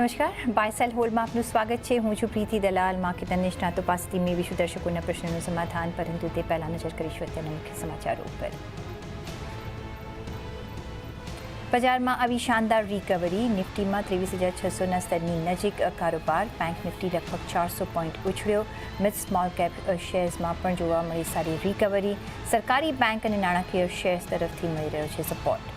નમસ્કાર. બાયસેલ હોલમાં આપનું સ્વાગત છે. હું છું પ્રીતિ દલાલ માર્કેટ નિષ્ણાતો પાસેથી મેળવીશું દર્શકોના પ્રશ્નોનું સમાધાન, પરંતુ તે પહેલાં નજર કરીશું અત્યારના મુખ્ય સમાચારો ઉપર. બજારમાં આવી શાનદાર રિકવરી નિફ્ટીમાં ત્રેવીસ હજાર છસોના સ્તરની નજીક કારોબાર બેંક નિફ્ટી લગભગ ચારસો પોઈન્ટ ઉછળ્યો. મિડ સ્મોલ કેપ શેર્સમાં પણ જોવા મળી સારી રિકવરી સરકારી બેંક અને નાણાકીય શેર્સ તરફથી મળી રહ્યો છે સપોર્ટ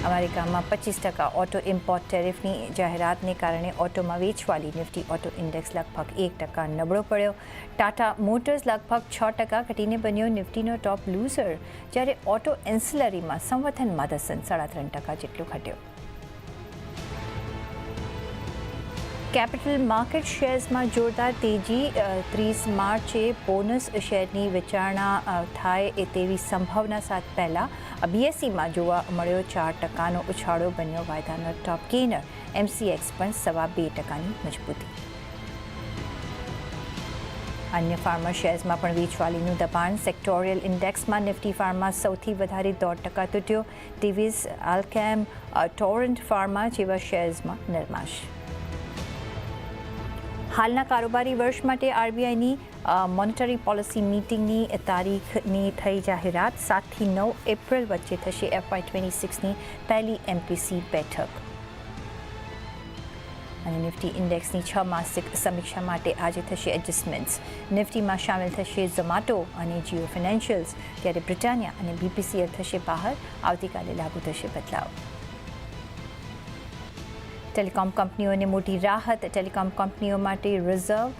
અમેરિકામાં પચીસ ટકા ઓટો ઇમ્પોર્ટ ટેરિફની જાહેરાતને કારણે ઓટોમાં વેચવાલી નિફ્ટી ઓટો ઇન્ડેક્સ લગભગ એક ટકા નબળો પડ્યો. ટાટા મોટર્સ લગભગ છ ટકા ઘટીને બન્યો નિફ્ટીનો ટોપ લૂઝર જ્યારે ઓટો એન્સિલરીમાં સંવર્ધન માધસન સાડા ત્રણ ટકા જેટલો ઘટ્યો. કેપિટલ માર્કેટ શેર્સમાં જોરદાર તેજી ત્રીસ માર્ચે બોનસ શેરની વિચારણા થાય એ તેવી સંભાવના સાથ પહેલાં બીએસસીમાં જોવા મળ્યો. ચાર ટકાનો ઉછાળો બન્યો વાયદાનો ટોપ ગેનર એમસીએક્સ પણ સવા બે ટકાની મજબૂતી. અન્ય ફાર્મા શેર્સમાં પણ વેચવાલીનું દબાણ. સેક્ટોરિયલ ઇન્ડેક્સમાં નિફ્ટી ફાર્મા સૌથી વધારે દોઢ ટકા તૂટ્યો. ટીવીઝ આલ્કેમ ટોરન્ટ ફાર્મા જેવા શેર્સમાં નરમાશ. હાલના કારોબારી વર્ષ માટે આરબીઆઈની મોનિટરી પોલિસી મીટિંગની તારીખની થઈ જાહેરાત સાતથી નવ એપ્રિલ વચ્ચે થશે એફવાય ટ્વેન્ટી સિક્સની પહેલી એમપીસી બેઠક. અને નિફ્ટી ઇન્ડેક્સની છ માસિક સમીક્ષા માટે આજે થશે એડજસ્ટમેન્ટ્સ નિફ્ટીમાં સામેલ થશે ઝોમાટો અને જીઓ ફિનાન્શિયલ્સ, ત્યારે બ્રિટાનિયા અને બીપીસીએલ થશે બહાર, આવતીકાલે લાગુ થશે બદલાવ. ટેલિકોમ કંપનીઓને મોટી રાહત, ટેલિકોમ કંપનીઓ માટે રિઝર્વ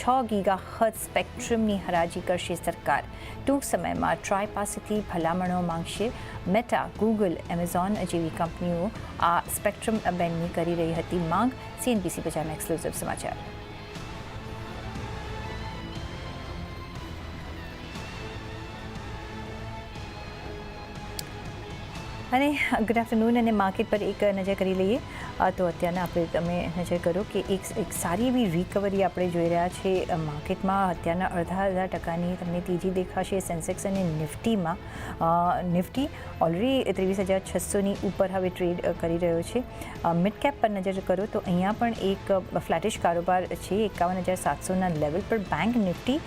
છ ગીગા હદ સ્પેક્ટ્રમની હરાજી કરશે સરકાર. ટૂંક સમયમાં ટ્રાય પાસેથી ભલામણો માંગશે મેટા ગૂગલ એમેઝોન જેવી કંપનીઓ આ સ્પેક્ટ્રમ બેન્ડની કરી રહી હતી માંગ. સીએનબીસી બજારના એક્સક્લુઝિવ સમાચાર. અને ગુડ આફ્ટરનૂન અને માર્કેટ પર એક નજર કરી લઈએ. તો અત્યારના આપણે તમે નજર કરો કે એક એક સારી એવી રિકવરી આપણે જોઈ રહ્યા છે. માર્કેટમાં અત્યારના અડધા અડધા ટકાની તમને તેજી દેખાશે. સેન્સેક્સ અને નિફ્ટીમાં નિફ્ટી ઓલરેડી ત્રેવીસ હજાર છસોની ઉપર હવે ટ્રેડ કરી રહ્યો છે. મિડ કેપ પર નજર કરો તો અહીંયા પણ એક ફ્લેટિશ કારોબાર છે. એકાવન હજાર સાતસોના લેવલ પર બેંક નિફ્ટી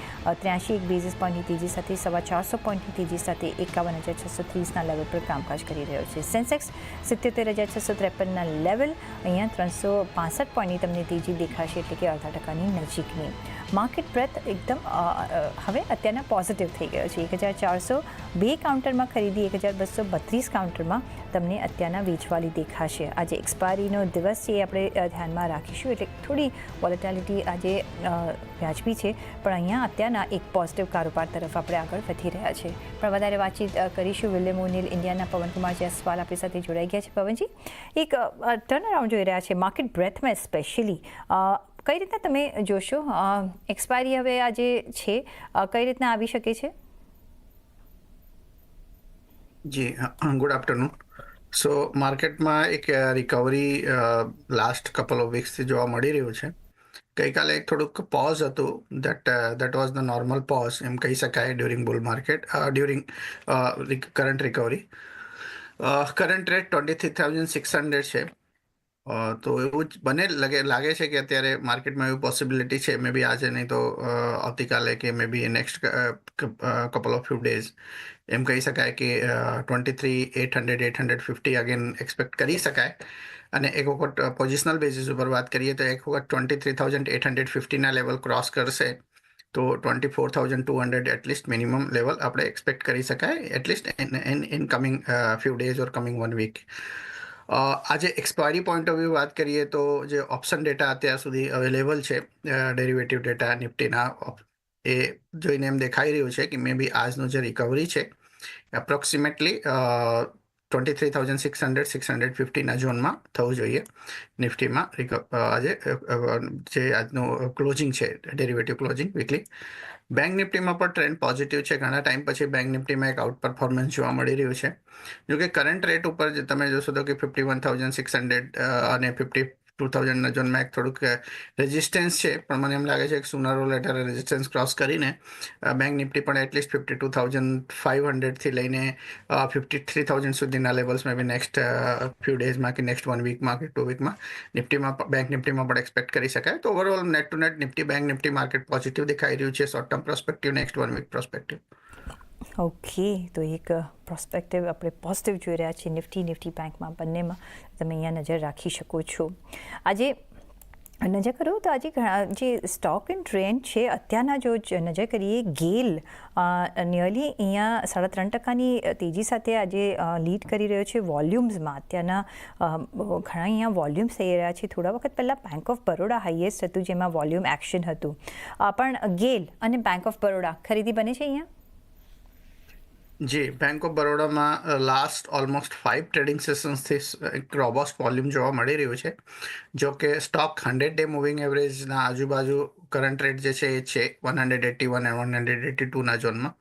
ત્ર્યાસી એક બેઝિસ પોઈન્ટની તેજી સાથે, સવા ચારસો પોઈન્ટની તેજી સાથે એકાવન હજાર છસો ત્રીસના લેવલ પર કામકાજ કરી રહ્યો છે. સેન્સેક્સ સિત્યોતેર હજાર છસો ત્રેપનના લેવલ અહીંયા ત્રણસો પાસઠ પોઈન્ટની તમને તેજી દેખાશે એટલે કે અડધા ટકાની નજીકની. માર્કેટ બ્રેથ એકદમ હવે અત્યારના પોઝિટિવ થઈ ગયો છે. એક હજાર ચારસો બે કાઉન્ટરમાં ખરીદી, એક હજાર બસો બત્રીસ કાઉન્ટરમાં તમને અત્યારના વેચવાલી દેખાશે. આજે એક્સપાયરીનો દિવસ છે એ આપણે ધ્યાનમાં રાખીશું. એટલે થોડી વોલેટાલિટી આજે વ્યાજબી છે, પણ અહીંયા અત્યારના એક પોઝિટિવ કારોબાર તરફ આપણે આગળ વધી રહ્યા છે. પણ વધારે વાતચીત કરીશું. વિલિયમ ઓનિલ, ઇન્ડિયાના પવનકુમાર જયસ્વાલ આપણી સાથે જોડાઈ ગયા છે, પવનજી. એક ટર્ન અરાઉન્ડ જોઈ રહ્યા છે. માર્કેટ બ્રેથમાં સ્પેશિયલી કઈ રીતના તમે જોશો? એક્સપાયરી હવે આજે છે કઈ રીતના આવી શકે છે? જી ગુડ આફ્ટરનૂન સો માર્કેટમાં એક રિકવરી લાસ્ટ કપલ ઓફ વીક્સથી જોવા મળી રહ્યું છે. ગઈકાલે એક થોડુંક પોઝ હતું that that was the normal pause એમ કહી શકાય during bull market during current recovery current rate twenty three thousand six hundred છે. તો એવું જ બને લાગે લાગે છે કે અત્યારે માર્કેટમાં એવી પોસિબિલિટી છે મે બી આજે નહીં તો આવતીકાલે કે maybe next couple of few days એમ કહી શકાય કે twenty three eight hundred eight hundred fifty again expect કરી શકાય. અને એક વખત પોઝિશનલ બેસિસ ઉપર વાત કરીએ તો એક વખત twenty three thousand eight hundred ફિફ્ટીના level cross કરશે, તો twenty four thousand two hundred at least minimum level આપણે એક્સપેક્ટ કરી શકાય at least in in coming few days or coming one week આજે એક્સપાયરી પોઈન્ટ ઓફ વ્યૂ વાત કરીએ તો જે ઓપ્શન ડેટા અત્યાર સુધી અવેલેબલ છે ડેરિવેટિવ ડેટા નિફ્ટીના એ જોઈને એમ દેખાઈ રહ્યું છે કે મે બી આજનું જે રિકવરી છે approximately twenty three thousand six hundred six hundred ફિફ્ટીના ઝોનમાં થવું જોઈએ નિફ્ટીમાં આજે જે આજનું ક્લોઝિંગ છે ડેરિવેટિવ ક્લોઝિંગ વીકલી બેંક નિફ્ટીમાં પણ ટ્રેન્ડ પોઝિટિવ છે. ઘણા ટાઈમ પછી બેંક નિફ્ટીમાં એક આઉટ પરફોર્મન્સ જોવા મળી રહ્યું છે. જો કે કરંટ રેટ ઉપર તમે જોશો તો કે fifty one thousand six hundred અને ફિફ્ટી ટુ થાઉઝન્ડના ઝોનમાં એક થોડુંક રેઝિસ્ટન્સ છે, પણ મને એમ લાગે છે કે sooner or later resistance cross કરીને બેંક નિફ્ટી પણ at least fifty two thousand five હંડ્રેડથી લઈને ફિફ્ટી થ્રી થાઉઝન્ડ સુધીના levels may be next few ડેઝમાં કે નેક્સ્ટ વન વીકમાં કે ટુ વીકમાં નિફ્ટીમાં બેંક નિફ્ટીમાં પણ એક્સપેક્ટ કરી શકાય. તો overall net to net Nifty bank Nifty market positive દેખાઈ રહ્યું છે short term prospective next one week prospective okay તો એક પ્રોસ્પેક્ટિવ આપણે પોઝિટિવ જોઈ રહ્યા છીએ નિફ્ટી નિફ્ટી બેંકમાં બંનેમાં તમે અહીંયા નજર રાખી શકો છો આજે નજર કરો તો આજે ઘણા જે સ્ટોક એન્ડ ટ્રેન્ડ છે અત્યારના જો નજર કરીએ ગેલ નિયરલી અહીંયા સાડા ત્રણ ટકાની તેજી સાથે આજે લીડ કરી રહ્યો છે વોલ્યુમ્સમાં અત્યારના ઘણા અહીંયા વોલ્યુમ્સ થઈ રહ્યા છે થોડા વખત પહેલાં બેંક ઓફ બરોડા હાઈએસ્ટ હતું જેમાં વોલ્યુમ એક્શન હતું પણ ગેલ અને બેંક ઓફ બરોડા ખરીદી બને છે અહીંયા જી બેંક ઓફ બરોડામાં લાસ્ટ ઓલમોસ્ટ ફાઇવ ટ્રેડિંગ સેશન્સથી એક રોબોસ્ટ વોલ્યુમ જોવા મળી રહ્યું છે. જો કે સ્ટોક હંડ્રેડ ડે મૂવિંગ એવરેજના આજુબાજુ કરંટ રેટ જે છે એ છે one hundred eighty one and one hundred eighty ટુના ઝોનમાં.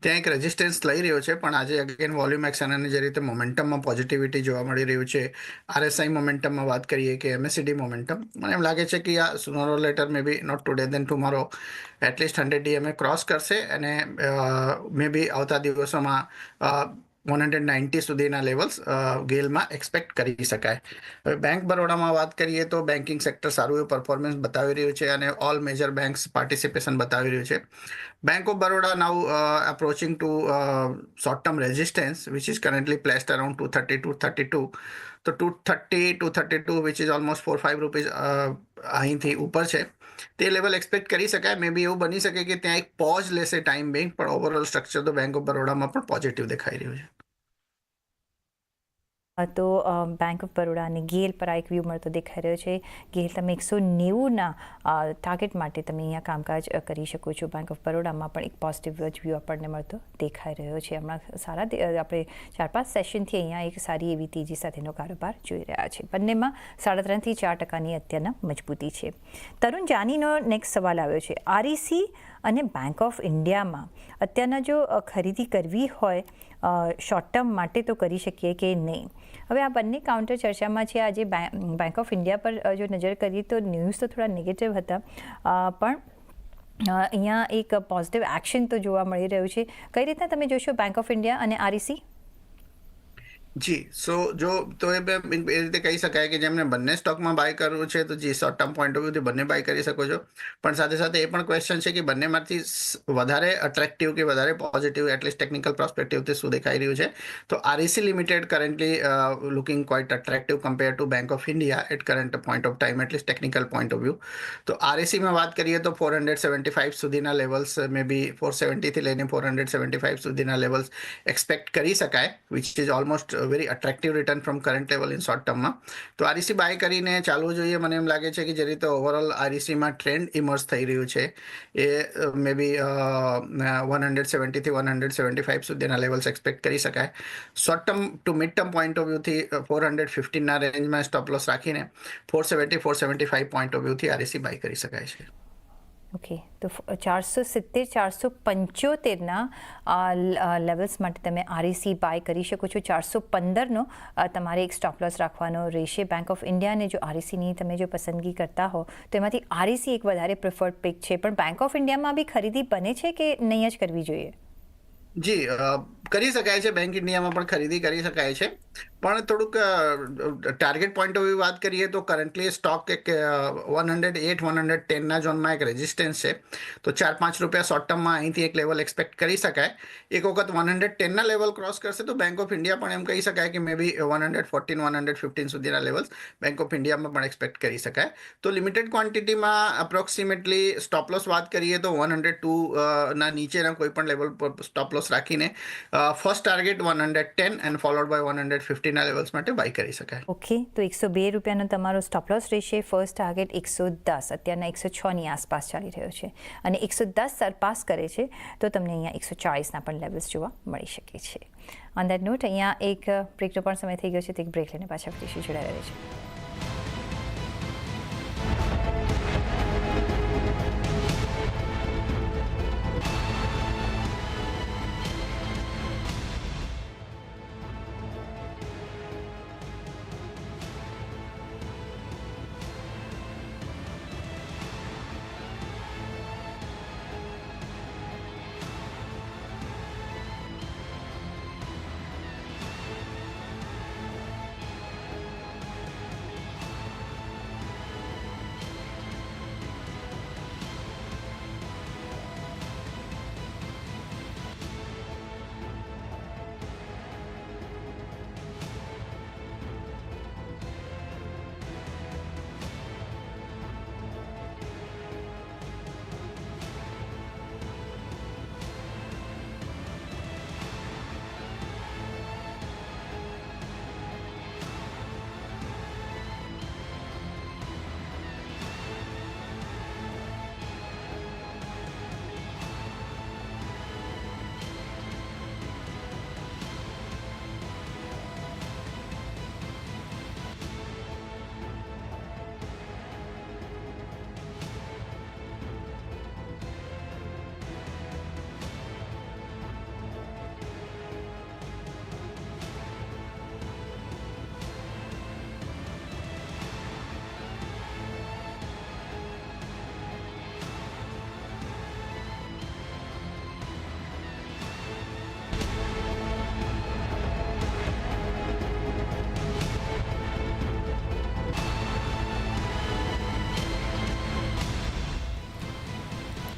ત્યાં એક રેઝિસ્ટન્સ લઈ રહ્યો છે, પણ આજે અગેન વોલ્યુમ એક્શન અને જે રીતે મોમેન્ટમમાં પોઝિટિવિટી જોવા મળી રહ્યું છે આરએસઆઈ મોમેન્ટમમાં વાત કરીએ કે એમએસસીડી મોમેન્ટમ મને એમ લાગે છે કે આ sooner or later may be not today than tomorrow at least hundred DMA cross કરશે અને મે બી આવતા દિવસોમાં વન હંડ્રેડ નાઇન્ટી સુધીના લેવલ્સ ગેલમાં એક્સપેક્ટ કરી શકાય. હવે બેંક બરોડામાં વાત કરીએ તો બેન્કિંગ સેક્ટર સારું એવું પરફોર્મન્સ બતાવી રહ્યું છે અને ઓલ મેજર બેન્ક્સ પાર્ટિસિપેશન બતાવી રહ્યું છે. Bank of Baroda now approaching to short term resistance which is currently placed around two thirty two thirty two તો two thirty two thirty two which is almost four five rupees અહીંથી ઉપર છે. તે level expect કરી શકાય. મે બી એવું બની શકે કે ત્યાં એક પોઝ લેશે ટાઈમ બેંક પણ ઓવરઓલ સ્ટ્રક્ચર તો બેંક ઓફ બરોડામાં પણ પોઝિટિવ દેખાઈ રહ્યું છે. તો બેંક ઓફ બરોડા અને ગેલ પર આ એક વ્યૂ મળતો દેખાઈ રહ્યો છે. ગેલ તમે એકસો નેવુંના ટાર્ગેટ માટે તમે અહીંયા કામકાજ કરી શકો છો. બેંક ઓફ બરોડામાં પણ એક પોઝિટિવ જ વ્યૂ આપણને મળતો દેખાઈ રહ્યો છે. હમણાં સારા આપણે ચાર પાંચ સેશનથી અહીંયા એક સારી એવી તેજી સાથેનો કારોબાર જોઈ રહ્યા છે. બંનેમાં સાડા ત્રણથી ચાર ટકાની અત્યારના મજબૂતી છે. તરુણ, જાનીનો નેક્સ્ટ સવાલ આવ્યો છે. આરઈસી અને બેંક ઓફ ઇન્ડિયામાં અત્યારના જો ખરીદી કરવી હોય શોર્ટ ટર્મ માટે તો કરી શકીએ કે નહીં. હવે આ બંને કાઉન્ટર ચર્ચામાં છે. આજે બેંક ઓફ ઇન્ડિયા પર જો નજર કરીએ તો ન્યૂઝ તો થોડા નેગેટિવ હતા. પણ અહીંયા એક પોઝિટિવ એક્શન તો જોવા મળી રહ્યું છે. કઈ રીતના તમે જોશો બેંક ઓફ ઇન્ડિયા અને આરઈસી જી સો જો તો એ બે- એ રીતે કહી શકાય કે જેમને બંને સ્ટોકમાં બાય કરવું છે, તો જી શોર્ટ ટર્મ પોઈન્ટ ઓફ વ્યૂથી બંને બાય કરી શકો છો. પણ સાથે સાથે એ પણ ક્વેશ્ચન છે કે બંનેમાંથી વધારે અટ્રેક્ટિવ કે વધારે પોઝિટિવ એટલીસ્ટ ટેકનિકલ પ્રોસ્પેક્ટિવથી શું દેખાઈ રહ્યું છે? તો REC limited currently looking quite attractive compare to bank of India at current point of time at least technical point of view તો આરઈસીમાં વાત કરીએ તો ફોર હંડ્રેડ સેવન્ટી ફાઇવ સુધીના લેવલ્સ મે બી ફોર સેવન્ટીથી લઈને ફોર હંડ્રેડ સેવન્ટી ફાઇવ સુધીના levels expect કરી શકાય which is almost very attractive return from current level in short ટર્મમાં તો આરઈસી બાય કરીને ચાલવું જોઈએ. મને એમ લાગે છે કે જે રીતે ઓવરઓલ આરઈસીમાં ટ્રેન્ડ ઇમર્સ થઈ રહ્યું છે, એ મે બી વન હંડ્રેડ સેવન્ટીથી વન હંડ્રેડ સેવન્ટી ફાઇવ સુધીના લેવલ્સ એક્સપેક્ટ કરી શકાય. Short term to mid term point of વ્યૂથી four hundred ફિફ્ટીનના રેન્જમાં સ્ટોપ લોસ રાખીને four seventy four seventy five point of વ્યૂથી REC buy કરી શકાય છે. ઓકે તો ચારસો સિત્તેર, ચારસો પંચોતેરના લેવલ્સ માટે તમે આરઈસી બાય કરી શકો છો. ચારસો પંદરનો તમારે એક સ્ટોપ લોસ રાખવાનો રહેશે. બેંક ઓફ ઇન્ડિયાને જો આરએસીની તમે જો પસંદગી કરતા હો, તો એમાંથી આરએસી એક વધારે પ્રિફર્ડ પિક છે. પણ બેંક ઓફ ઇન્ડિયામાં બી ખરીદી બને છે કે નહીં જ કરવી જોઈએ? જી કરી શકાય છે બેંક ઇન્ડિયામાં પણ ખરીદી કરી શકાય છે. પણ થોડુંક ટાર્ગેટ પોઈન્ટ ઓફ વ્યૂ વાત કરીએ તો કરન્ટલી સ્ટોક એક one hundred eight one hundred ટેનના ઝોનમાં એક રેઝિસ્ટન્સ છે. તો ચાર, પાંચ રૂપિયા શોર્ટ ટર્મમાં અહીંથી એક લેવલ એક્સપેક્ટ કરી શકાય. એક વખત વન હંડ્રેડ ટેનના લેવલ ક્રોસ કરશે તો બેંક ઓફ ઇન્ડિયા પણ એમ કહી શકાય કે may be one hundred fourteen one hundred fifteen સુધીના લેવલ્સ બેંક ઓફ ઇન્ડિયામાં પણ એક્સપેક્ટ કરી શકાય. તો લિમિટેડ ક્વોન્ટિટીમાં અપ્રોક્સિમેટલી સ્ટોપ લોસ વાત કરીએ તો વન હંડ્રેડ ટુ ના નીચેના કોઈ પણ લેવલ પર સ્ટોપ લોસ રાખીને first target one hundred ten and followed by one hundred ફિફ્ટીના levels માટે બાય કરી શકાય. ઓકે તો એકસો બે રૂપિયાનો તમારો સ્ટોપ લોસ રહેશે ફર્સ્ટ ટાર્ગેટ એકસો દસ, અત્યારના એકસો છની આસપાસ ચાલી રહ્યો છે. અને એકસો દસ સરપાસ કરે છે, તો તમને અહીંયા એકસો ચાળીસના પણ લેવલ્સ જોવા મળી શકે છે. ઓન દેટ નોટ અહીંયા એક બ્રેકનો પણ સમય થઈ ગયો છે એક બ્રેક લઈને પાછા ફરીથી જોડાયા છે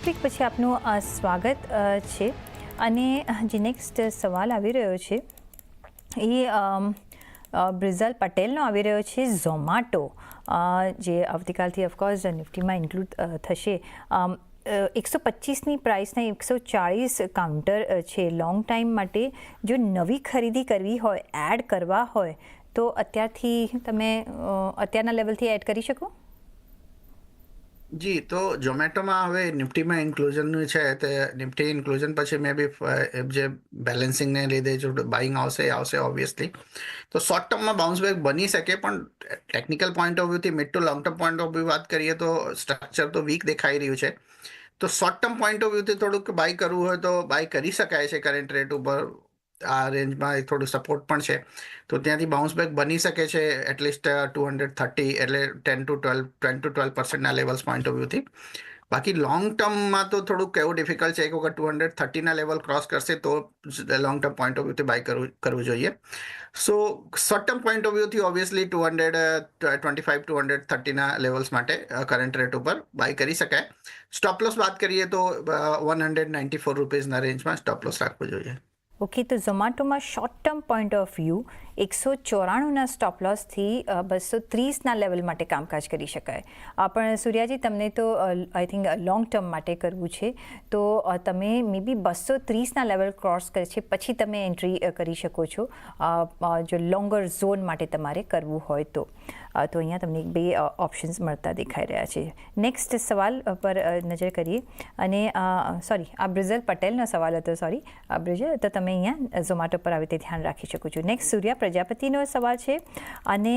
બ્રેક પછી આપનું સ્વાગત છે. અને જે નેક્સ્ટ સવાલ આવી રહ્યો છે, એ બ્રિઝલ પટેલનો આવી રહ્યો છે, ઝોમાટો. જે આવતીકાલથી ઓફકોર્સ નિફ્ટીમાં ઇન્ક્લુડ થશે. એકસો પચીસની પ્રાઇસના એકસો ચાળીસ કાઉન્ટર છે. લોંગ ટાઈમ માટે જો નવી ખરીદી કરવી હોય એડ કરવા હોય, તો અત્યારથી તમે અત્યારના લેવલથી એડ કરી શકો? જી, તો ઝોમેટોમાં હવે નિફ્ટીમાં ઇન્ક્લુઝનનું છે તે નિફ્ટી ઇન્ક્લુઝન પછી મે બી જે બેલેન્સિંગને લીધે જો બાઇંગ આવશે, એ આવશે ઓબ્વિયસલી તો શોર્ટ ટર્મમાં બાઉન્સ બેક બની શકે, પણ technical point of વ્યૂથી mid to long term point of view વાત કરીએ તો સ્ટ્રક્ચર તો વીક દેખાઈ રહ્યું છે. તો શોર્ટ ટર્મ પોઈન્ટ ઓફ વ્યૂથી થોડુંક બાય કરવું હોય તો બાય કરી શકાય છે કરંટ રેટ ઉપર. આ રેન્જમાં એક થોડું સપોર્ટ પણ છે. તો ત્યાંથી બાઉન્સ બેક બની શકે છે at least two hundred thirty એટલે ten to twelve ten to twelve પર્સન્ટના levels point of વ્યૂથી બાકી લોંગ ટર્મમાં તો થોડુંક કહેવું ડિફિકલ્ટ છે એક વખત ટુ હંડ્રેડ થર્ટીના લેવલ ક્રોસ કરશે તો લોંગ ટર્મ પોઈન્ટ ઓફ વ્યૂથી બાય કરવું કરવું જોઈએ. So short term point of વ્યૂથી obviously two hundred twenty five two hundred થર્ટીના levels માટે કરંટ રેટ ઉપર બાય કરી શકાય. સ્ટોપ વાત કરીએ તો વન હંડ્રેડ નાઇન્ટી ફોર રૂપીઝના રેન્જમાં સ્ટોપ રાખવો જોઈએ. Okay, so Zomato's short-term point of view, એકસો ચોરાણુંના સ્ટોપ લોસથી બસો ત્રીસના લેવલ માટે કામકાજ કરી શકાય. પણ સૂર્યાજી, તમને તો આઈ થિંક લોંગ ટર્મ માટે કરવું છે. તો તમે મે બી બસો ત્રીસના લેવલ ક્રોસ કરે છે, પછી તમે એન્ટ્રી કરી શકો છો. જો લોંગર ઝોન માટે તમારે કરવું હોય તો. તો અહીંયા તમને બે ઓપ્શન્સ મળતા દેખાઈ રહ્યા છે. નેક્સ્ટ સવાલ પર નજર કરીએ. અને સોરી આ બ્રિઝલ પટેલનો સવાલ હતો સોરી બ્રિઝલ, તો તમે અહીંયા ઝોમાટો પર આવી રીતે ધ્યાન રાખી શકો છો. નેક્સ્ટ સૂર્યા પ્રજાપતિનો સવાલ છે. અને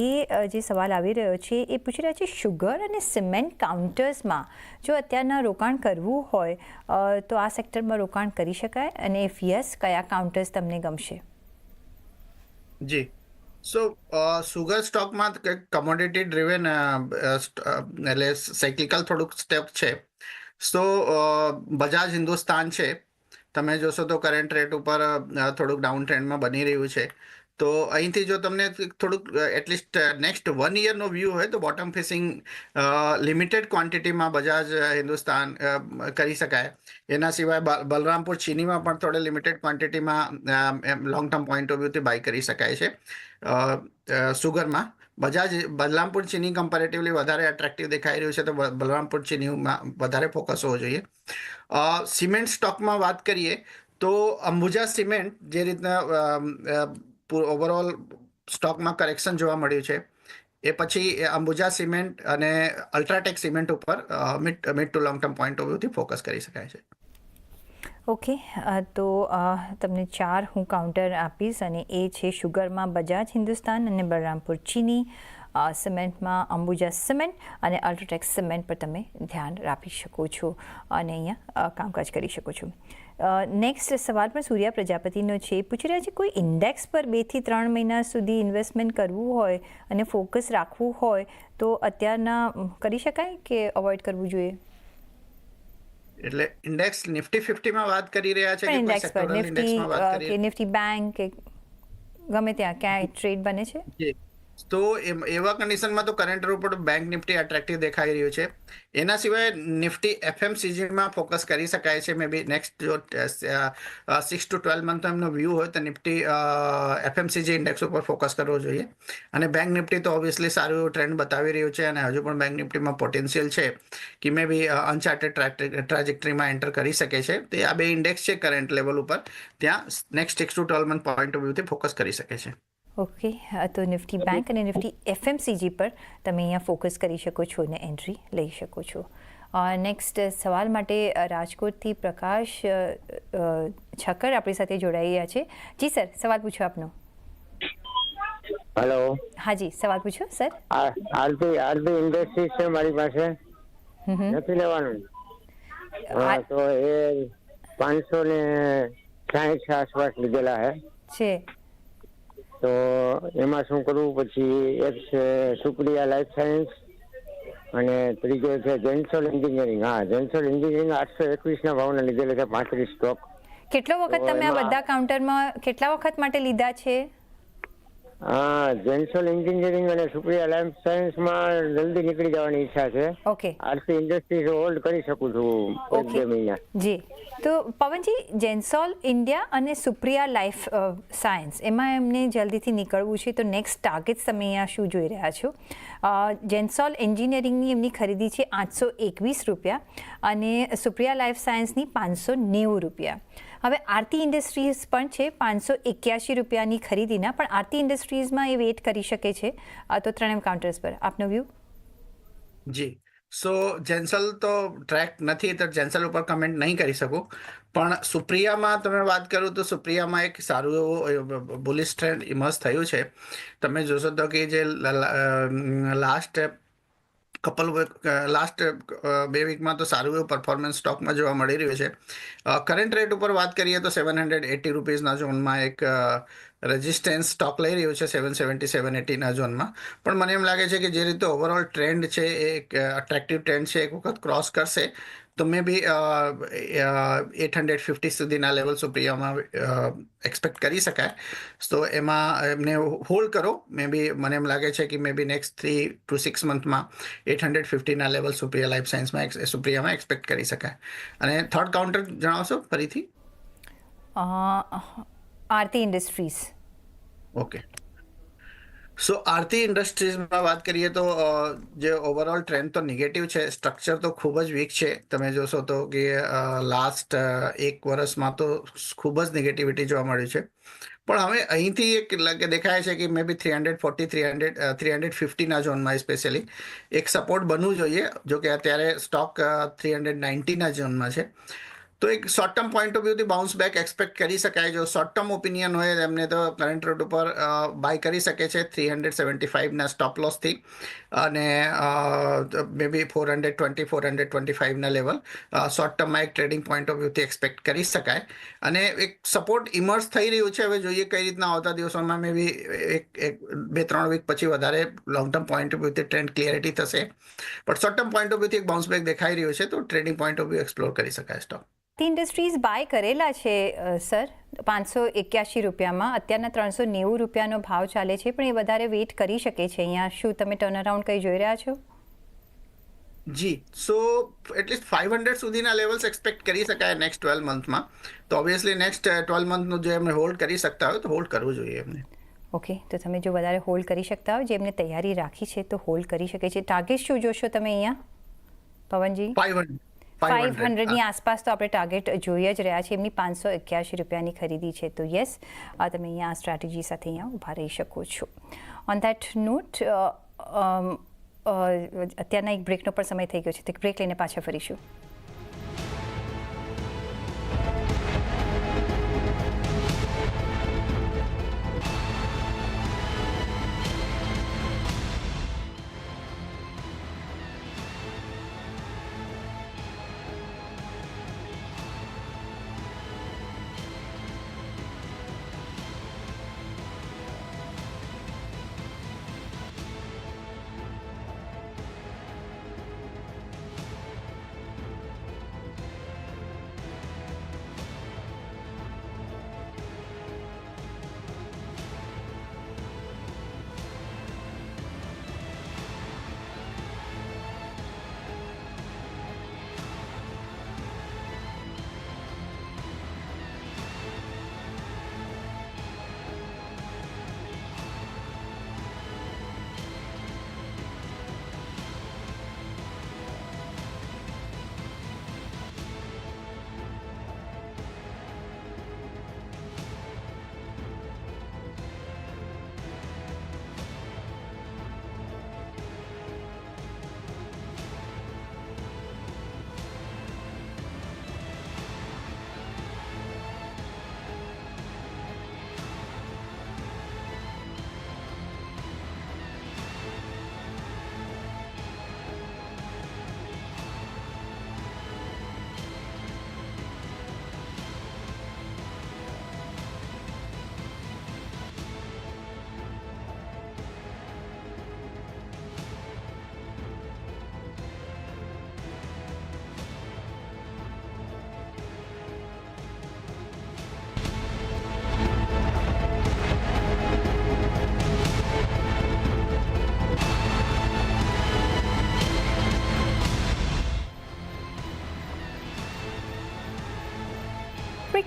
એ જે સવાલ આવી રહ્યો છે, એ પૂછી રહ્યા છે શુગર અને સિમેન્ટ કાઉન્ટર્સમાં જો અત્યારના રોકાણ કરવું હોય તો આ સેક્ટરમાં રોકાણ કરી શકાય? અને ઇફ યસ કયા કાઉન્ટર્સ તમને ગમશે? જી. સો સુગર સ્ટોકમાં કમોડિટી ડ્રિવેન એટલે સાયકલિકલ થોડુંક સ્ટેપ છે. સો બજાજ હિન્દુસ્તાન છે. તમે જોશો તો કરંટ રેટ ઉપર થોડુંક ડાઉન ટ્રેન્ડમાં બની રહ્યું છે. તો અહીંથી જો તમને થોડુંક એટલીસ્ટ નેક્સ્ટ વન યરનો વ્યૂ હોય તો બોટમ ફેસિંગ લિમિટેડ ક્વોન્ટિટીમાં બજાજ હિન્દુસ્તાન કરી શકાય. એના સિવાય બલરામપુર, ચીનીમાં પણ થોડે લિમિટેડ ક્વોન્ટિટીમાં લોંગ ટર્મ પોઈન્ટ ઓફ વ્યૂથી બાય કરી શકાય છે. સુગરમાં. બજાજ, બલરામપુર ચીની કમ્પેરેટિવલી વધારે એટ્રેક્ટિવ દેખાઈ રહ્યું છે, તો બલરામપુર ચીનીમાં વધારે ફોકસ હોવો જોઈએ. સિમેન્ટ સ્ટોકમાં વાત કરીએ, તો અંબુજા સિમેન્ટ જે રીતના ઓવરઓલ સ્ટોકમાં કરેક્શન જોવા મળ્યું છે, એ પછી અંબુજા સિમેન્ટ અને અલ્ટ્રાટેક સિમેન્ટ ઉપર mid mid to long term point of વ્યૂથી focus કરી શકાય છે. ઓકે તો તમને ચાર હું કાઉન્ટર આપીશ અને એ છે શુગરમાં બજાજ હિન્દુસ્તાન અને બલરામપુર ચીની સિમેન્ટમાં અંબુજા સિમેન્ટ અને અલ્ટ્રાટેક સિમેન્ટ પર તમે ધ્યાન રાખી શકો છો અને અહીંયા કામકાજ કરી શકો છો. નેક્સ્ટ સવાલ પણ સૂર્યા પ્રજાપતિનો છે. પૂછી રહ્યા છે, કોઈ ઇન્ડેક્સ પર બેથી ત્રણ મહિના સુધી ઇન્વેસ્ટમેન્ટ કરવું હોય અને ફોકસ રાખવું હોય તો અત્યારના કરી શકાય કે અવોઇડ કરવું જોઈએ? એટલે ઇન્ડેક્સ નિફ્ટી ફિફ્ટીમાં વાત કરી રહ્યા છે કે ઇન્ડેક્સ પર નિફ્ટી નિફ્ટી બેંક કે ગમે ત્યાં ક્યાંય ટ્રેડ બને છે. તો એવા કન્ડિશનમાં તો કરંટ ઉપર બેંક નિફ્ટી એટ્રેક્ટિવ દેખાઈ રહ્યું છે. એના સિવાય નિફ્ટી એફએમસીજીમાં ફોકસ કરી શકાય છે. મે બી નેક્સ્ટ જો સિક્સ ટુ ટ્વેલ્વ મંથ એમનો વ્યૂ હોય તો નિફ્ટી એફએમસીજી ઇન્ડેક્સ ઉપર ફોકસ કરવો જોઈએ. અને બેંક નિફ્ટી તો ઓબ્વિયસલી સારું ટ્રેન્ડ બતાવી રહ્યું છે અને હજુ પણ બેંક નિફ્ટીમાં પોટેન્શિયલ છે કે મે બી અનચાર્ટેડ ટ્રાજેક્ટરીમાં એન્ટર કરી શકે છે. તે આ બે ઇન્ડેક્સ છે કરંટ લેવલ ઉપર. ત્યાં next six to twelve month point of વ્યૂથી focus કરી શકે છે. ઓકે અ, તો નિફ્ટી બેંક અને નિફ્ટી એફએમસીજી પર તમે અહીંયા ફોકસ કરી શકો છો અને એન્ટ્રી લઈ શકો છો નેક્સ્ટ સવાલ માટે અ, રાજકોટથી પ્રકાશ અ, અ, છક્કર આપણી સાથે જોડાઈ રહ્યા છે જી સર સવાલ પૂછો આપનો હેલો હાજી સવાલ પૂછો સર આ- આરતી આરતી ઇન્ડસ્ટ્રીઝ છે મારી પાસે હમ હમ. નથી લેવાનું હા, આ- તો એ પાંચસો ને સાહીઠ આસપાસ લીધેલા હે છે તો એમાં શું કરવું? પછી એક છે સુપ્રિયા લાઈફ સાયન્સ અને ત્રીજો છે જેન્સોલ એન્જિનિયરિંગ. હા જેન્સોલ એન્જિનિયરિંગ આઠસો એકવીસ ના ભાવના લીધેલા છે પાંત્રીસ સ્ટોક કેટલો વખત તમે આ બધા કાઉન્ટરમાં કેટલા વખત માટે લીધા છે? હા જેન્સોલ એન્જિનિયરિંગ અને સુપ્રિયા લાઈફ સાયન્સમાં જલ્દી નીકળી જવાની ઈચ્છા છે. ઓકે. આરસી ઇન્ડસ્ટ્રીઝ હોલ્ડ કરી શકું છું એક ઓકે. બે મહિના. જી. તો પવનજી જેન્સોલ ઇન્ડિયા અને સુપ્રિયા લાઈફ સાયન્સ એમાં એમને જલ્દીથી નીકળવું છે. તો નેક્સ્ટ ટાર્ગેટ્સ તમે અહીંયા શું જોઈ રહ્યા છો? જેન્સોલ એન્જિનિયરિંગની એમની ખરીદી છે આઠસો એકવીસ રૂપિયા અને સુપ્રિયા લાઈફ સાયન્સની પાંચસો નેવું રૂપિયા. હવે આરતી ઇન્ડસ્ટ્રીઝ પણ છે પાંચસો એક્યાસી રૂપિયાની ખરીદીના, પણ આરતી ઇન્ડસ્ટ્રીઝમાં એ વેઇટ કરી શકે છે. તો ત્રણેય કાઉન્ટર્સ પર. આપનો વ્યૂ જી. સો જેન્સલ તો ટ્રેક નથી, તો જેન્સલ ઉપર કમેન્ટ નહીં કરી શકું. પણ સુપ્રિયામાં તમે વાત કરું તો સુપ્રિયામાં એક સારું એવું બુલિશ ટ્રેન્ડ ઇમર્જ થયું છે. તમે જોશો તો કે જે લાસ્ટ કપલ લાસ્ટ બે વીકમાં તો સારું એવું પરફોર્મન્સ સ્ટોકમાં જોવા મળી રહ્યું છે. કરંટ રેટ ઉપર વાત કરીએ તો સેવન હંડ્રેડ એટી રૂપીઝના ઝોનમાં એક રેઝિસ્ટન્સ સ્ટોક લઈ રહ્યું છે સેવન સેવન્ટી સેવન એટીના ઝોનમાં. પણ મને એમ લાગે છે કે જે રીતે ઓવરઓલ ટ્રેન્ડ છે એ એક અટ્રેક્ટિવ ટ્રેન્ડ છે, એક વખત ક્રોસ કરશે. તો may be eight hundred fifty સુધીના લેવલ સુપ્રિયામાં એક્સપેક્ટ કરી શકાય તો એમાં એમને હોલ્ડ કરો મે બી મને એમ લાગે છે કે may be next three to six મંથમાં eight hundred ફિફ્ટીના લેવલ સુપ્રિયા લાઈફ સાયન્સમાં સુપ્રિયામાં એક્સપેક્ટ કરી શકાય અને થર્ડ કાઉન્ટર જણાવશો ફરીથી આરતી ઇન્ડસ્ટ્રીઝ ઓકે સો આરતી ઇન્ડસ્ટ્રીઝમાં વાત કરીએ તો જે ઓવરઓલ ટ્રેન્ડ તો નેગેટિવ છે સ્ટ્રક્ચર તો ખૂબ જ વીક છે. તમે જોશો તો કે લાસ્ટ એક વર્ષમાં તો ખૂબ જ નેગેટિવિટી જોવા મળ્યું છે. પણ હવે અહીંથી એક દેખાય છે કે may be three hundred forty three hundred three hundred ફિફ્ટીના ઝોનમાં સ્પેશિયલી એક સપોર્ટ બનવું જોઈએ, જો કે અત્યારે સ્ટોક થ્રી હંડ્રેડ નાઇન્ટીના ઝોનમાં છે. તો એક શોર્ટ ટર્મ પોઈન્ટ ઓફ વ્યૂથી બાઉન્સ બેક એક્સપેક્ટ કરી શકાય. જો શોર્ટ ટર્મ ઓપિનિયન હોય, એમને તો કરંટ રેટ ઉપર બાય કરી શકે છે થ્રી હંડ્રેડ સેવન્ટી ફાઇવના સ્ટોપ લોસથી અને may be four hundred twenty four hundred twenty ફાઇવના level short ટર્મમાં એક ટ્રેડિંગ પોઈન્ટ ઓફ વ્યૂથી એક્સપેક્ટ કરી શકાય. અને એક સપોર્ટ ઇમર્જ થઈ રહ્યું છે. હવે જોઈએ કઈ રીતના આવતા દિવસોમાં મે બી એક એક, બે, ત્રણ વીક પછી વધારે લોંગ ટર્મ પોઈન્ટ ઓફ વ્યૂથી ટ્રેન્ડ ક્લિયરિટી થશે. પણ શોર્ટ ટર્મ પોઈન્ટ ઓફ વ્યૂથી એક બાઉન્સ બેક દેખાઈ રહ્યું છે. તો trading point of view explore કરી શકાય સ્ટોક આરતી ઇન્ડસ્ટ્રીઝ બાય કરેલા છે સર. પાંચસો એક્યાસી રૂપિયામાં. અત્યારના ત્રણસો નેવું રૂપિયાનો ભાવ ચાલે છે પણ એ વધારે વેઇટ કરી શકે છે. અહીંયા શું તમે ટર્ન અરાઉન્ડ કંઈ જોઈ રહ્યા છો? જી. So at least five hundred સુધીના લેવલ્સ એક્સપેક્ટ કરી શકાય નેક્સ્ટ ટ્વેલ્વ મંથમાં તો ઓબ્વિયસલી નેક્સ્ટ ટ્વેલ્વ મંથનું જે એમને હોલ્ડ કરી શકતા હોય તો હોલ્ડ કરવું જોઈએ એમને. ઓકે તો તમે જો વધારે હોલ્ડ કરી શકતા હોય જે એમને તૈયારી રાખી છે તો હોલ્ડ કરી શકે છે. ટાર્ગેટ શું જોશો તમે અહીંયા? પવનજી? ફાઇવ હંડ્રેડ ફાઇવ હંડ્રેડની આસપાસ તો આપણે ટાર્ગેટ જોઈ જ રહ્યા છીએ. એમની પાંચસો એક્યાસી રૂપિયાની ખરીદી છે. તો યસ આ તમે અહીંયા સ્ટ્રેટેજી સાથે અહીંયા ઊભા રહી શકો છો. ઓન ધેટ નોટ અત્યારના એક બ્રેકનો પણ સમય થઈ ગયો છે. તો બ્રેક લઈને પાછા ફરીશું.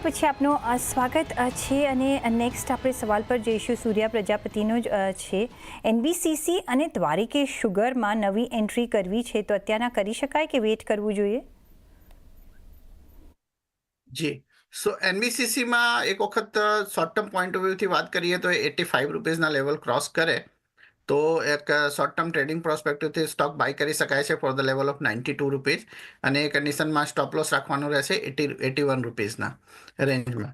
પછી આપનું સ્વાગત છે અને નેક્સ્ટ આપણે સવાલ પર જઈશું. સૂર્યા પ્રજાપતિનો જ છે. એનબીસીસી અને દ્વારિકે શુગરમાં નવી એન્ટ્રી કરવી છે તો અત્યારના કરી શકાય કે વેઇટ કરવું જોઈએ? જી. સો એનબીસીસીમાં એક વખત શોર્ટ ટર્મ પોઈન્ટ ઓફ વ્યૂથી વાત કરીએ તો એટી ફાઇવ રૂપીઝના લેવલ ક્રોસ કરે. તો એક શોર્ટ ટર્મ ટ્રેડિંગ પ્રોસ્પેક્ટિવથી સ્ટોક બાય કરી શકાય છે for the level of ninety two rupees અને એ કન્ડિશનમાં સ્ટોપ લોસ રાખવાનું રહેશે એટી એટી વન રૂપીઝના રેન્જમાં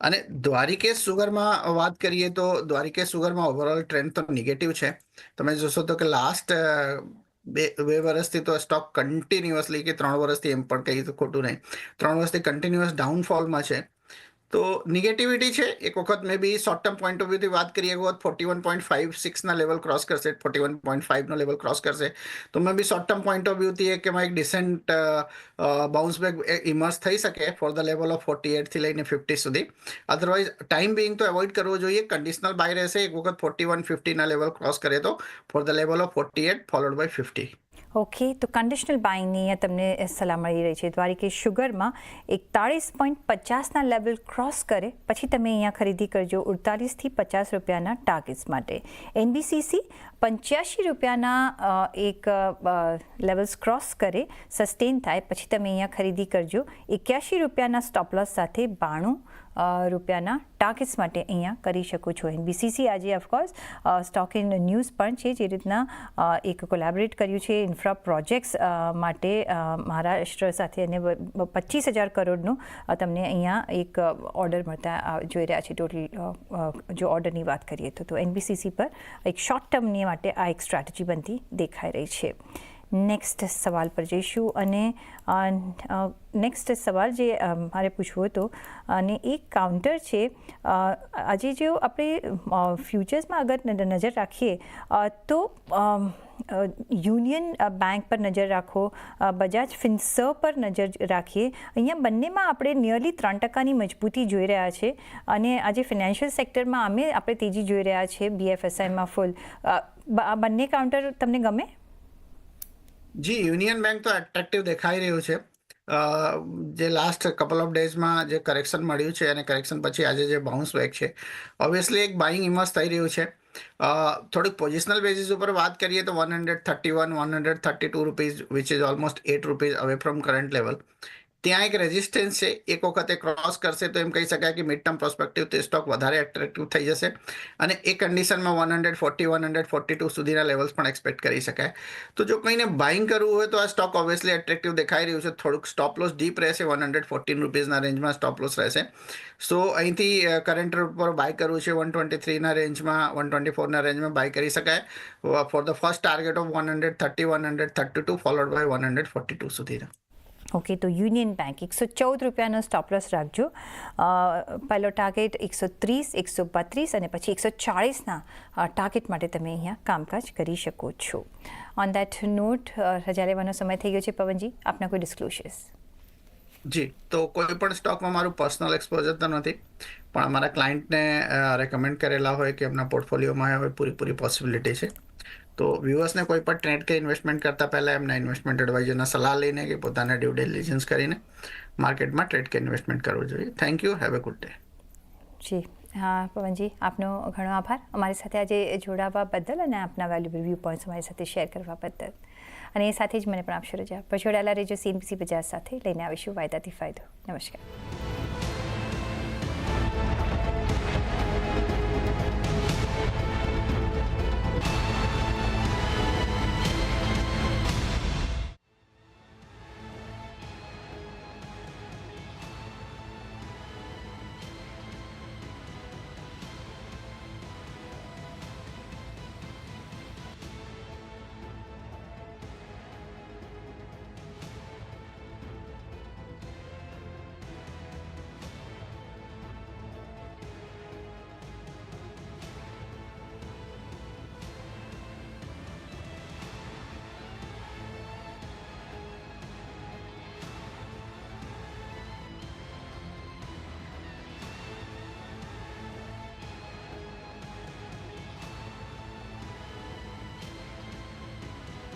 અને દ્વારિકેશ સુગરમાં વાત કરીએ તો દ્વારિકેશ સુગરમાં ઓવરઓલ ટ્રેન્ડ તો નેગેટિવ છે. તમે જોશો તો કે લાસ્ટ બે બે વર્ષથી તો સ્ટોક કન્ટિન્યુઅસલી કે ત્રણ વર્ષથી એમ પણ કહીએ તો ખોટું નહીં. ત્રણ વર્ષથી કન્ટિન્યુઅસ ડાઉનફોલમાં છે. તો નેગેટિવિટી છે. એક વખત may be short term point of વ્યૂથી વાત કરીએ વખત ફોર્ટી વન પોઈન્ટ ફાઇવ સિક્સના લેવલ ક્રોસ કરશે ફોર્ટી વન પોઈન્ટ ફાઇવનો લેવલ ક્રોસ કરશે. તો may be short term point of વ્યૂથી એક એમાં એક ડિસેન્ટ બાઉન્સ બેક ઇમર્સ થઈ શકે for the level of forty એટથી લઈને ફિફ્ટી સુધી. અધરવાઇઝ ટાઈમ બિંગ તો એવોઇડ કરવો જોઈએ કન્ડિશનલ બાય રહેશે. એક વખત ફોર્ટી વન ફિફ્ટીના લેવલ ક્રોસ કરે તો for the level of forty eight followed by fifty okay તો કન્ડિશનલ બાઇંગની તમને સલાહ મળી રહી છે. દ્વારિકેશ શુગરમાં એકતાળીસ પોઈન્ટ પચાસના લેવલ ક્રોસ કરે. પછી તમે અહીંયા ખરીદી કરજો ઉડતાલીસથી પચાસ રૂપિયાના ટાર્ગેટ્સ માટે. એનબીસીસી પંચ્યાસી રૂપિયાના એક લેવલ્સ ક્રોસ કરે સસ્ટેન થાય. પછી તમે અહીંયા ખરીદી કરજો એક્યાસી રૂપિયાના સ્ટોપલોસ સાથે બાણું રૂપિયાના ટાર્ગેટ્સ માટે અહીંયા કરી શકો છો. એનબીસીસી આજે ઓફકોર્સ સ્ટોક ઇન ન્યૂઝ પણ છે, જે રીતના એક કોલેબરેટ કર્યું છે ઇન્ફ્રા પ્રોજેક્ટ્સ માટે મહારાષ્ટ્ર સાથે અને પચીસ હજાર કરોડનું તમને અહીંયા એક ઓર્ડર મળતા જોઈ રહ્યા છે ટોટલ જો ઓર્ડરની વાત કરીએ તો તો એનબીસીસી પર એક શોર્ટ ટર્મની માટે આ એક સ્ટ્રેટેજી બનતી દેખાઈ રહી છે. નેક્સ્ટ સવાલ પર જઈશું અને નેક્સ્ટ સવાલ જે મારે પૂછવો હતો, અને એક કાઉન્ટર છે આજે જો આપણે ફ્યુચર્સમાં અગર નજર રાખીએ તો યુનિયન બેંક પર નજર રાખો બજાજ ફિન્સર્વ પર નજર રાખીએ, અહીંયા બંનેમાં આપણે નિયરલી ત્રણ ટકાની મજબૂતી જોઈ રહ્યા છે, અને આજે ફિનાન્શિયલ સેક્ટરમાં અમે આપણે તેજી જોઈ રહ્યા છે બીએફએસઆઈમાં ફૂલ આ બંને કાઉન્ટર તમને ગમે? જી, યુનિયન બેંક તો એટ્રેક્ટિવ દેખાઈ રહ્યું છે. જે લાસ્ટ કપલ ઓફ ડેઝમાં જે કરેક્શન મળ્યું છે, અને કરેક્શન પછી આજે જે બાઉન્સ બેક છે ઓબ્વિયસલી એક બાઇંગ ઇમર્સ થઈ રહ્યું છે. થોડીક પોઝિશનલ બેઝિસ ઉપર વાત કરીએ તો one hundred thirty one one hundred thirty two rupees which is almost eight rupees away from current level ત્યાં એક રેઝિસ્ટન્સ છે. એક વખતે ક્રોસ કરશે તો એમ કહી શકાય કે મિડ ટર્મ પ્રોસ્પેક્ટિવ તે સ્ટોક વધારે એટ્રેક્ટિવ થઈ જશે અને એ કન્ડિશનમાં one hundred forty one hundred forty two સુધીના લેવલ્સ પણ એક્સપેક્ટ કરી શકાય. તો જો કોઈને બાઇંગ કરવું હોય તો આ સ્ટોક ઓબ્વિયસલી એટ્રેક્ટિવ દેખાઈ રહ્યું છે. થોડુંક સ્ટોપ લોસ ડીપ રહેશે. વન હંડ્રેડ ફોર્ટીન રૂપીઝના રેન્જમાં સ્ટોપ લોસ રહેશે. સો અહીંથી કરંટ પર બાય કરવું છે. વન ટ્વેન્ટી થ્રીના રેન્જમાં વન ટ્વેન્ટી ફોરના રેન્જમાં બાય કરી શકાય. For the first target of one hundred thirty one hundred thirty two followed by one hundred forty two સુધીના. ઓકે, તો યુનિયન બેંક એકસો ચૌદ રૂપિયાનો સ્ટોપ લોસ રાખજો. પહેલો ટાર્ગેટ એકસો ત્રીસ, એકસો બત્રીસ અને પછી એકસો ચાળીસના ટાર્ગેટ માટે તમે અહીંયા કામકાજ કરી શકો છો. ઓન દેટ નોટ રજા લેવાનો સમય થઈ ગયો છે, પવનજી, આપના કોઈ ડિસ્ક્લોઝર્સ જી, તો કોઈ પણ સ્ટોકમાં મારું પર્સનલ એક્સપોઝર તો નથી, પણ અમારા ક્લાયન્ટને રેકમેન્ડ કરેલા હોય કે એમના પોર્ટફોલિયોમાં હોય, પૂરેપૂરી પોસિબિલિટી છે. તો વ્યુઅર્સને કોઈ પણ ટ્રેડ કે ઇન્વેસ્ટમેન્ટ કરતા પહેલાં એમના ઇન્વેસ્ટમેન્ટ એડવાઇઝરના સલાહ લઈને કે પોતાના ડ્યુ ડિલિજન્સ કરીને માર્કેટમાં ટ્રેડ કે ઇન્વેસ્ટમેન્ટ કરવું જોઈએ. Thank you have a good day જી. હા, પવનજી, આપનો ઘણો આભાર. અમારી સાથે આજે જોડાવા બદલ અને આપના વેલ્યુબલ વ્યૂ પોઈન્ટ્સ અમારી સાથે શેર કરવા બદલ. અને એ સાથે જ મને પણ આપશો રજા. પર જોડાયેલા રહેજો સીએનબીસી બજાર સાથે. લઈને આવીશું વાયદાથી ફાયદો. નમસ્કાર.